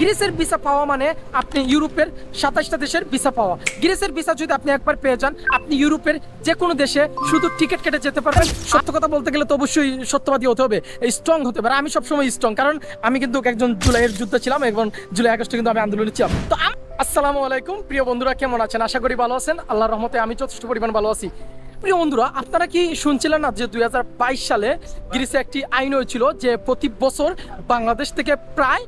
গ্রিসের ভিসা পাওয়া মানে আপনি ইউরোপের সাতাশটা দেশের ভিসা পাওয়া। গ্রিসের ভিসা যদি আপনি একবার পেয়ে যান, আপনি ইউরোপের যে কোনো দেশে শুধু টিকিট কেটে যেতে পারবেন। সত্য কথা বলতে গেলে তো অবশ্যই সত্যবাদী হতে হবে স্ট্রং হতে পারে আমি সবসময় স্ট্রং কারণ আমি কিন্তু একজন জুলাইয়ের যুদ্ধ ছিলাম এবং জুলাই, আগস্টে কিন্তু আমি আন্দোলনে ছিলাম। তো আসসালামু আলাইকুম, প্রিয় বন্ধুরা, কেমন আছেন? আশা করি ভালো আছেন। আল্লাহর রহমতে আমি যথেষ্ট পরিমাণ ভালো আছি। প্রিয় বন্ধুরা, আপনারা কি শুনছিলেন না যে দুই হাজার বাইশ সালে গ্রিসে একটি আইন হয়েছিল যে প্রতি বছর বাংলাদেশ থেকে প্রায়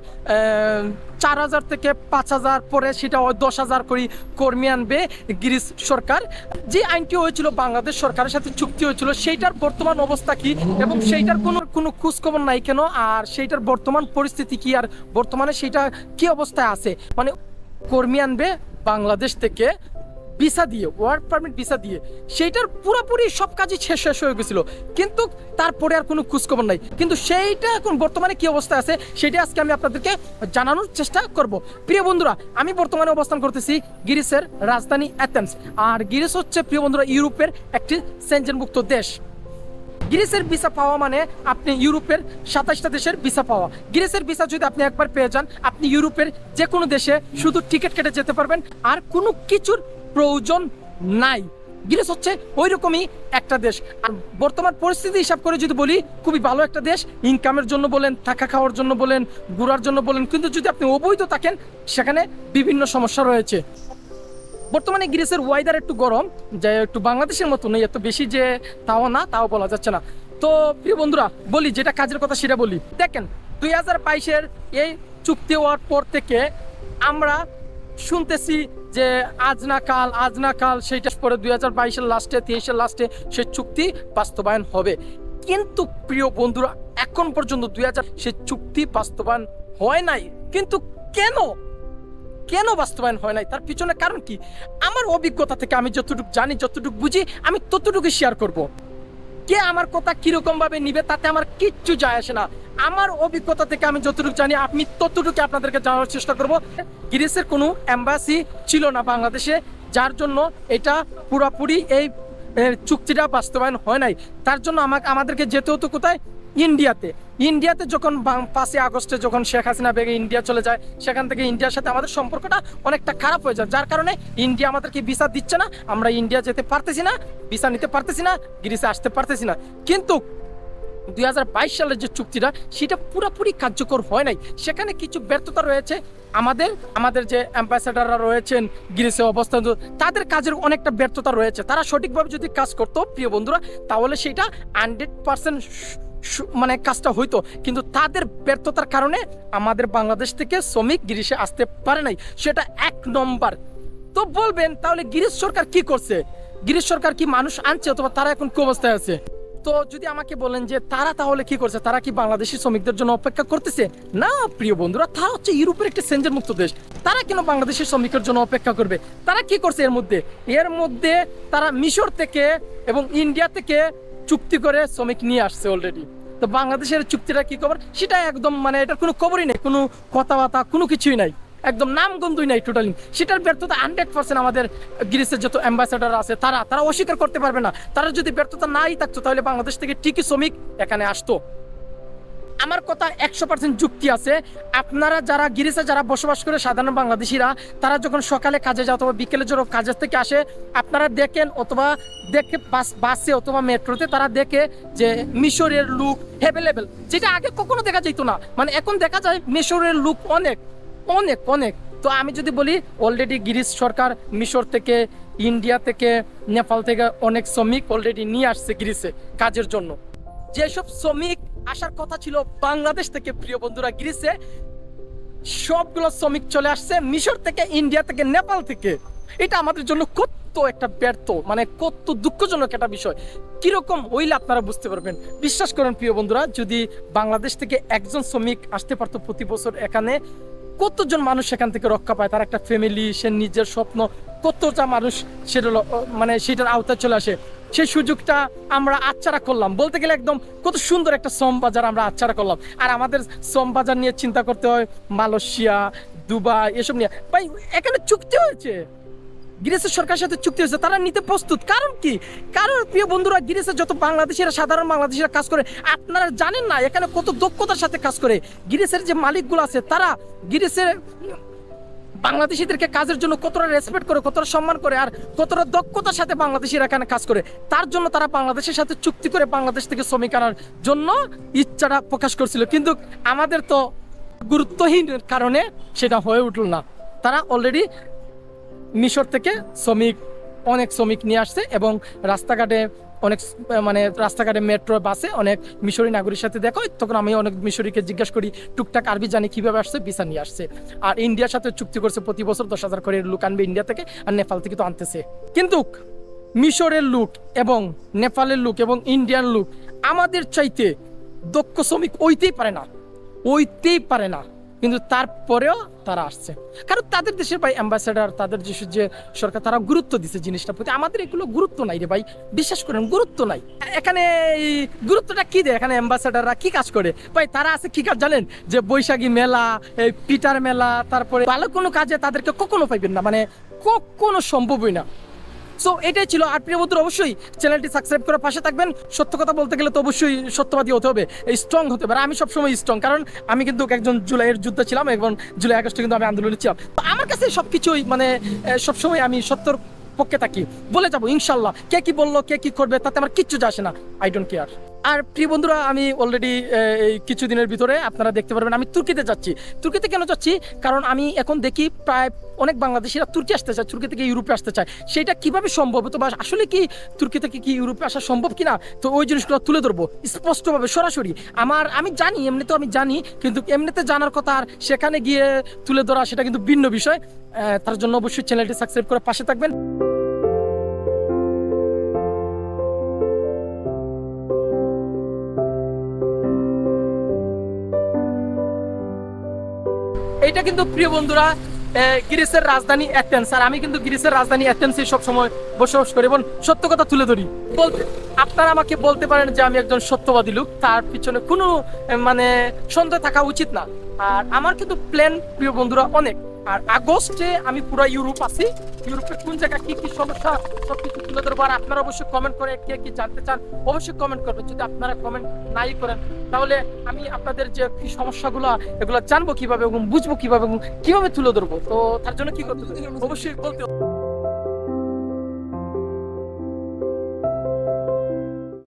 চার হাজার থেকে পাঁচ হাজার পরে সেটা দশ হাজার করে কর্মী আনবে গ্রিস সরকার। যে আইনটি হয়েছিল বাংলাদেশ সরকারের সাথে চুক্তি হয়েছিল, সেইটার বর্তমান অবস্থা কি এবং সেইটার কোনো কোনো খোঁজখবর নাই কেন? আর সেইটার বর্তমান পরিস্থিতি কি? আর বর্তমানে সেইটা কি অবস্থায় আছে? মানে কর্মী আনবে বাংলাদেশ থেকে ভিসা দিয়ে ওয়ার্ক পারমিট ভিসা দিয়ে, সেইটার পুরোপুরি সব কাজই শেষ শেষ হয়ে গেছিল। কিন্তু তারপরে আর কোনো খোঁজখবর নাই। কিন্তু সেইটা এখন বর্তমানে কি অবস্থা আছে, সেটা আজকে আমি আপনাদেরকে জানানোর চেষ্টা করব। প্রিয় বন্ধুরা, আমি বর্তমানে অবস্থান করতেছি গিরিসের রাজধানী অ্যাথেন্স। আর গিরিস হচ্ছে, প্রিয় বন্ধুরা, ইউরোপের একটি সেঞ্জনমুক্ত দেশ। গ্রিসের ভিসা পাওয়া মানে আপনি ইউরোপের সাতাশটা দেশের ভিসা পাওয়া। গ্রিসের ভিসা যদি আপনি একবার পেয়ে যান, আপনি ইউরোপের যে কোনো দেশে শুধু টিকিট কেটে যেতে পারবেন। আর কোনো কিছুর প্রয়োজন নাই। গ্রিস হচ্ছে ওই রকমই একটা দেশ। আর বর্তমান পরিস্থিতি হিসাব করে যদি বলি, খুবই ভালো একটা দেশ। ইনকামের জন্য বলেন, থাকা খাওয়ার জন্য বলেন, ঘোরার জন্য বলেন, কিন্তু যদি আপনি অবৈধ থাকেন, সেখানে বিভিন্ন সমস্যা রয়েছে। বর্তমানে গ্রিসের ওয়েদার একটু গরম যে একটু বাংলাদেশের মতো নেই, এত বেশি যে তাও না, তাও বলা যাচ্ছে না। তো প্রিয় বন্ধুরা, বলি, যেটা কাজের কথা সেটা বলি। দেখেন, দুই হাজার বাইশের এই চুক্তি হওয়ার পর থেকে আমরা শুনতেছি যে আজ না কাল, আজ না কাল, সেইটা পরে দুই হাজার বাইশের লাস্টে তেইশের লাস্টে সে চুক্তি বাস্তবায়ন হবে। কিন্তু প্রিয় বন্ধুরা, এখন পর্যন্ত দুই হাজার, সে চুক্তি বাস্তবায়ন হয় নাই। কিন্তু কেন? কেন বাস্তবায়ন হয় নাই? তার পিছনে কারণ কি? আমার অভিজ্ঞতা থেকে আমি যতটুকু জানি, যতটুকু বুঝি, আমি ততটুকু শেয়ার করব। কে আমার কথা কীরকম ভাবে নিবে তাতে আমার কিচ্ছু যায় আসে না। আমার অভিজ্ঞতা থেকে আমি যতটুকু জানি আমি ততটুকু আপনাদেরকে জানার চেষ্টা করব। গ্রিসের কোনো এম্বাসি ছিল না বাংলাদেশে, যার জন্য এটা পুরোপুরি এই চুক্তিটা বাস্তবায়ন হয় নাই। তার জন্য আমাকে, আমাদেরকে যেতে হতো কোথায়? ইন্ডিয়াতে। ইন্ডিয়াতে যখন পাঁচই আগস্টে যখন শেখ হাসিনা বেগে ইন্ডিয়া চলে যায়, সেখান থেকে ইন্ডিয়ার সাথে আমাদের সম্পর্কটা অনেকটা খারাপ হয়ে যায়, যার কারণে ইন্ডিয়া আমাদেরকে ভিসা দিচ্ছে না। আমরা ইন্ডিয়া যেতে পারতেছি না, ভিসা নিতে পারতেছি না, গ্রিসে আসতে পারতেছি না। কিন্তু দুই হাজার বাইশ সালের যে চুক্তিটা, সেটা পুরোপুরি কার্যকর হয় নাই। সেখানে কিছু ব্যর্থতা রয়েছে। আমাদের আমাদের যে অ্যাম্বাসেডাররা রয়েছেন, গ্রিসে অবস্থান, তাদের কাজের অনেকটা ব্যর্থতা রয়েছে। তারা সঠিকভাবে যদি কাজ করতো, প্রিয় বন্ধুরা, তাহলে সেটা হান্ড্রেড পার্সেন্ট মানে কাজটা হইতো। কিন্তু তাদের ব্যর্থতার কারণে আমাদের বাংলাদেশ থেকে শ্রমিক গ্রিসে আসতে পারে নাই। সেটা এক নম্বর। তো বলবেন, তাহলে গিরিশ সরকার কি করছে? গিরিশ সরকার কি মানুষ আনছে অথবা তারা এখন কি অবস্থায় আছে? তো যদি আমাকে বলেন যে তারা তাহলে কি করছে? তারা কি বাংলাদেশি শ্রমিকদের জন্য অপেক্ষা করতেছে? না, প্রিয় বন্ধুরা তারা হচ্ছে ইউরোপের একটি সেঞ্জের মুক্ত দেশ। তারা কেন বাংলাদেশের শ্রমিকের জন্য অপেক্ষা করবে? তারা কি করছে এর মধ্যে? এর মধ্যে তারা মিশর থেকে এবং ইন্ডিয়া থেকে চুক্তি করে শ্রমিক নিয়ে আসছে অলরেডি তো বাংলাদেশের চুক্তিটা কি খবর? সেটা একদম মানে এটার কোনো খবরই নেই, কোনো কথাবার্তা, কোনো কিছুই নাই। একদম নাম নামগন্ধই নাই টোটালি সেটার ব্যর্থতা হান্ড্রেড পার্সেন্ট আমাদের গ্রিসের যত অ্যাম্বাসেডার আছে, তারা তারা অস্বীকার করতে পারবে না। তারা যদি ব্যর্থতা নাই থাকতো, তাহলে বাংলাদেশ থেকে ঠিকই শ্রমিক এখানে আসতো। আমার কথা একশো পার্সেন্ট যুক্তি আছে। আপনারা যারা গিরিসে যারা বসবাস করে, সাধারণ বাংলাদেশিরা, তারা যখন সকালে কাজে যায় অথবা বিকেলে যখন কাজের থেকে আসে, আপনারা দেখেন অথবা দেখে বাস, বাসে অথবা মেট্রোতে তারা দেখে যে মিশরের লুক অ্যাভেলেবেল যেটা আগে কখনো দেখা যেত না। মানে এখন দেখা যায় মিশরের লুক অনেক। অনেক অনেক। তো আমি যদি বলি অলরেডি গিরিশ সরকার মিশর থেকে ইন্ডিয়া থেকে নেপাল থেকে অনেক শ্রমিক অলরেডি নিয়ে আসছে গ্রিসে কাজের জন্য। যেসব শ্রমিক আসার কথা ছিল বাংলাদেশ থেকে, প্রিয় বন্ধুরা গ্রিসে সবগুলো শ্রমিক চলে আসছে মিশর থেকে ইন্ডিয়া থেকে নেপাল থেকে। এটা আমাদের জন্য কত একটা ব্যর্থ মানে কত দুঃখজনক একটা বিষয়। কীরকম হইলে আপনারা বুঝতে পারবেন। বিশ্বাস করেন, প্রিয় বন্ধুরা, যদি বাংলাদেশ থেকে একজন শ্রমিক আসতে পারতো প্রতি বছর এখানে কতজন মানুষ সেখান থেকে রক্ষা পায়? তার একটা ফ্যামিলি সে নিজের স্বপ্ন, কতটা মানুষ সেটা মানে সেটার আওতায় চলে আসে। সেই সুযোগটা আমরা আচ্ছারা করলাম। বলতে গেলে একদম কত সুন্দর একটা শ্রম বাজার আমরা আচ্ছারা করলাম। আর আমাদের শ্রম বাজার নিয়ে চিন্তা করতে হয়, মালয়েশিয়া, দুবাই, এসব নিয়ে। ভাই, এখানে চুক্তি হয়েছে। গ্রিসের সরকারের সাথে চুক্তি হয়েছে, তারা নিতে প্রস্তুত। কারণ কি? কারণ প্রিয় বন্ধুরা গ্রিসের যত বাংলাদেশিরা, সাধারণ বাংলাদেশিরা কাজ করে, আপনারা জানেন না, এখানে কত দক্ষতার সাথে কাজ করে। গ্রিসের যে মালিকগুলো আছে, তারা গ্রিসের বাংলাদেশিদেরকে কাজের জন্য কতটা রেসপেক্ট করে, কতটা সম্মান করে, আর কতটা দক্ষতার সাথে বাংলাদেশিরা এখানে কাজ করে। তার জন্য তারা বাংলাদেশের সাথে চুক্তি করে বাংলাদেশ থেকে শ্রমিক আনার জন্য ইচ্ছাটা প্রকাশ করছিল। কিন্তু আমাদের তো গুরুত্বহীন কারণে সেটা হয়ে উঠল না। তারা অলরেডি মিশর থেকে শ্রমিক, অনেক শ্রমিক নিয়ে আসছে এবং রাস্তাঘাটে অনেক মানে রাস্তাঘাটে মেট্রো, বাসে অনেক মিশরি নাগরিকের সাথে দেখা হয়। তখন আমি অনেক মিশরিকে জিজ্ঞাসা করি, টুকটাক আরবি জানি, কীভাবে আসছে? ভিসা নিয়ে আসছে। আর ইন্ডিয়ার সাথে চুক্তি করছে, প্রতি বছর দশ হাজার করে লোক আনবে ইন্ডিয়া থেকে আর নেপাল থেকে তো আনতেছে। কিন্তু মিশরের লোক এবং নেপালের লোক এবং ইন্ডিয়ান লোক আমাদের চাইতে দক্ষ শ্রমিক ওইতেই পারে না। ওইতেই পারে না। কিন্তু তারপরেও তারা আসছে। কারণ তাদের দেশের ভাই অ্যাম্বাসেডার তাদের দেশের যে সরকার তারা গুরুত্ব দিচ্ছে জিনিসটার প্রতি। আমাদের এগুলো গুরুত্ব নাই রে ভাই, বিশ্বাস করেন, গুরুত্ব নাই। এখানে গুরুত্বটা কি দেয়? এখানে অ্যাম্বাসেডাররা কি কাজ করে? ভাই, তারা আছে কি কাজ জানেন? যে বৈশাখী মেলা, এই পিটার মেলা, তারপরে ভালো কোনো কাজে তাদেরকে কখনো পাইবেন না। মানে কখনো সম্ভবই না। সো এটাই ছিল আর প্রিয় বন্ধুরা, অবশ্যই চ্যানেলটি সাবস্ক্রাইব করে পাশে থাকবেন। সত্য কথা বলতে গেলে তো অবশ্যই সত্যবাদী হতে হবে স্ট্রং হতে পারে আমি সবসময় স্ট্রং কারণ আমি কিন্তু একজন জুলাইয়ের যুদ্ধ ছিলাম এবং জুলাই আগস্টে কিন্তু আমি আন্দোলনে ছিলাম। তো আমার কাছে সব কিছুই মানে সবসময় আমি সত্যর পক্ষে থাকি। বলে যাব ইনশাল্লাহ কে কি বলল, কে কি করবে, তাতে আমার কিচ্ছু যায় আসে না। আই ডোন্ট কেয়ার আর প্রিয় বন্ধুরা, আমি অলরেডি এই কিছুদিনের ভিতরে আপনারা দেখতে পারবেন, আমি তুর্কিতে যাচ্ছি। তুর্কিতে কেন যাচ্ছি? কারণ আমি এখন দেখি প্রায় অনেক বাংলাদেশিরা তুর্কি আসতে চায়, তুর্কি থেকে ইউরোপে আসতে চায়। সেটা কীভাবে সম্ভব? তো বা, আসলে কি তুর্কি থেকে কি ইউরোপে আসা সম্ভব কিনা? তো ওই জিনিসগুলো তুলে ধরবো স্পষ্টভাবে, সরাসরি। আমার, আমি জানি, এমনি তো আমি জানি, কিন্তু এমনিতে জানার কথা আর সেখানে গিয়ে তুলে ধরা সেটা কিন্তু ভিন্ন বিষয়। তার জন্য অবশ্যই চ্যানেলটি সাবস্ক্রাইব করে পাশে থাকবেন। এইটা কিন্তু প্রিয় বন্ধুরা গ্রিসের রাজধানী অ্যাথেন্স। আর আমি কিন্তু গ্রিসের রাজধানী অ্যাথেন্সে সবসময় বসবাস করি এবং সত্য কথা তুলে ধরি। বলতে আপনারা আমাকে বলতে পারেন যে আমি একজন সত্যবাদী লোক, তার পিছনে কোনো মানে সন্দেহ থাকা উচিত না। আর আমার কিন্তু প্ল্যান প্রিয় বন্ধুরা, অনেক। আর আগস্টে আমি পুরো ইউরোপ আছি ইউরোপে কোন জায়গায় কি কি সমস্যা, সবকিছু তুলে ধরবো আর আপনারা অবশ্যই কমেন্ট করে কে কি জানতে চান, অবশ্যই কমেন্ট করবেন যদি আপনারা কমেন্ট নাই করেন, তাহলে আমি আপনাদের যে কি সমস্যাগুলো, এগুলো জানব কীভাবে এবং বুঝব কীভাবে এবং কীভাবে তুলে ধরবো তো তার জন্য কি করতে? অবশ্যই বলতে।